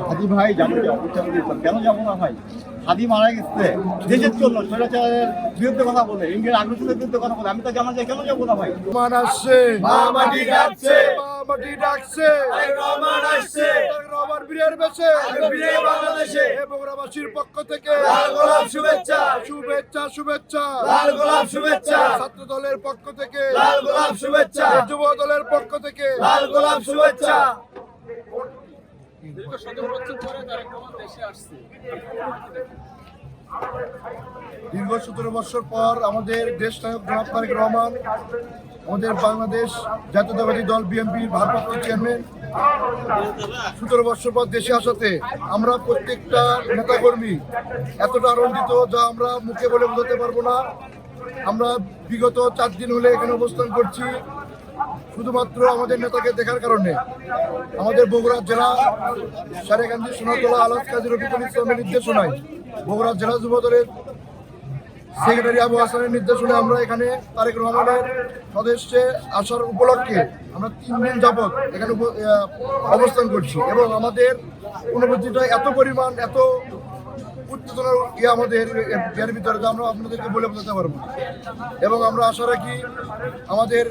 হাদি ভাই যাব কেন যাব না ভাই হাদি মারা গেছে দেশের জন্য স্বৈরাচারের বিরুদ্ধে কথা বলে ইন্ডিয়ার আগ্রসনের বিরুদ্ধে কথা বলে আমি তো জানা যায় কেন যাব না ভাই? রহমান আসছে মা ডাকছে। মা ডাকছে। রহমান আসছে। রহমান বীরের বেশে। বীরের বাংলাদেশে। বগুড়াবাসীর পক্ষ থেকে লাল গোলাপ শুভেচ্ছা। শুভেচ্ছা শুভেচ্ছা। লাল গোলাপ শুভেচ্ছা। ছাত্র দলের পক্ষ থেকে। লাল গোলাপ শুভেচ্ছা। যুব দলের পক্ষ থেকে। লাল গোলাপ শুভেচ্ছা। দীর্ঘ সতেরো বছর পর আমাদের দেশ নায়ক জনাব তারেক রহমান, আমাদের বাংলাদেশ জাতীয়তাবাদী দল বিএনপির ভারপ্রাপ্ত চেয়ারম্যান, সতেরো বছর পর দেশে আসাতে আমরা প্রত্যেকটা নেতাকর্মী এতটা আনন্দিত যা আমরা মুখে বলে বোঝাতে পারব না। আমরা বিগত চার দিন হলে এখানে অবস্থান করছি। শুধুমাত্র আমাদের নেতাকে দেখার কারণে আমাদের বগুড়া জেলা সারেকান্দি সোনাতলা আলাস, কাজী রফিকুল নির্দেশনায় বগুড়া জেলা যুব দলের সেক্রেটারি আবু হাসানের নির্দেশনে আমরা এখানে তারেক রহমানের সদস্যে আসার উপলক্ষে আমরা তিন দিন যাবৎ এখানে অবস্থান করছি এবং আমাদের অনুভূতিটা এত পরিমাণ, এত উত্তেজনার ইয়ে আমাদের এর ভিতরে আমরা আপনাদেরকে বলে বোঝাতে পারব। এবং আমরা আশা রাখি আমাদের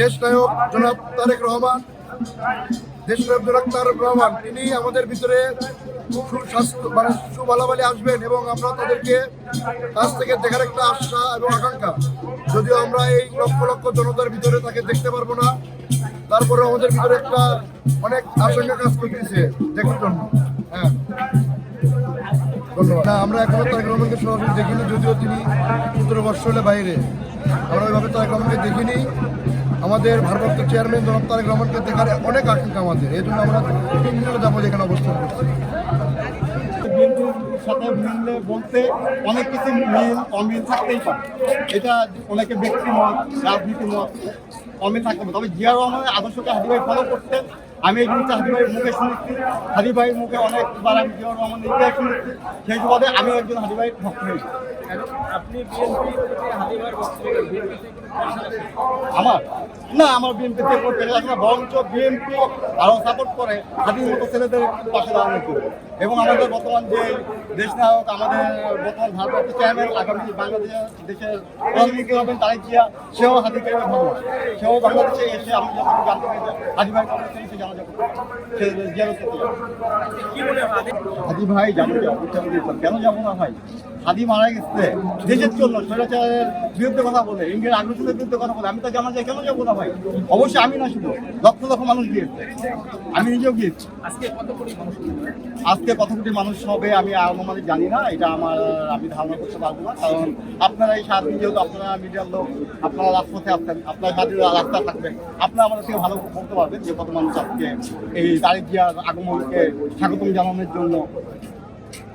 দেশ নায়ক জনাব তারেক রহমান, দেশ নায়ক জনাব তারেক রহমান, তিনি আমাদের ভিতরে সুস্বাস্থ্য মানে সুবালাবালি আসবেন এবং আমরা তাদেরকে কাছ থেকে দেখার একটা আশা এবং আকাঙ্ক্ষা। যদিও আমরা এই লক্ষ লক্ষ জনতার ভিতরে তাকে দেখতে পারব না তারপরে আমাদের ভিতরে একটা অনেক আশঙ্কা কাজ করতেছে দেখার জন্য হ্যাঁ। না আমরা এখনও তারেক রহমানকে সরাসরি দেখিনি যদিও তিনি সতেরো বর্ষ হলে বাইরে। আমরা ওইভাবে তারেক রহমানকে দেখিনি। আমাদের ভারপ্রাপ্ত চেয়ারম্যান জনাব তারেক রহমানকে দেখার অনেক আকাঙ্ক্ষা আমাদের। এই জন্য আমরা তিন দিনে যাব এখানে অবস্থান করছি। সাথে মিললে বলতে অনেক কিছু মিল অমিল থাকতেই পারে এটা অনেকে ব্যক্তিমত রাজনীতি মত অমিল থাকতে পারে তবে জিয়া রহমানের আদর্শকে হাদি ভাই ফলো করতেন আমি এই জিনিসটা হাদি ভাইয়ের মুখে শুনেছি। হাদি ভাইয়ের মুখে অনেকবার আমি জিয়াউর রহমানের ইতিহাস শুনেছি। সেই সুবাদে আমি একজন হাদি ভাইয়ের ভক্ত হয়েছি আপনি বিএনপি হাদিবার বক্তব্য বিএনপি আমার? না, আমার বিএনপি তে করতে গেলে না বরঞ্চ বিএনপি আরও সাপোর্ট করে হাতির মতো ছেলেদের পাশে দাঁড়ানো করবে। এবং আমাদের বর্তমান যে দেশ নায়ক, আমাদের বর্তমান ভারপ্রাপ্ত চেয়ারম্যান আগামী বাংলাদেশের দেশের প্রধানমন্ত্রী হবেন জিয়া, সেও হাতিকে সেও বাংলাদেশে এসে আমি যখন জানতে হাজি ভাই সে জানা সে হাদি ভাই যাব কেন যাব না ভাই? হাদি মারা গেছে দেশের জন্য, স্বৈরাচারের বিরুদ্ধে কথা বলে ইন্ডিয়ার আগ্রসনের বিরুদ্ধে কথা বলে আমি তো জানা যায় কেন যাব না ভাই? অবশ্যই আমি না শুধু লক্ষ লক্ষ মানুষ গিয়েছে। আমি নিজেও গিয়েছি। আজকে কত কোটি মানুষ হবে? আমি আনুমানিক জানি না এটা আমার আমি ধারণা করতে পারব না কারণ আপনারা এই সাত যেহেতু আপনারা মিডিয়ার লোক আপনারা রাজপথে আসছেন আপনার সাথে রাস্তায় থাকবেন আপনারা আমাদের থেকে ভালো বলতে পারবেন যে কত মানুষ আজকে এই দারিদ্রিয়ার আগমনকে স্বাগতম জানানোর জন্য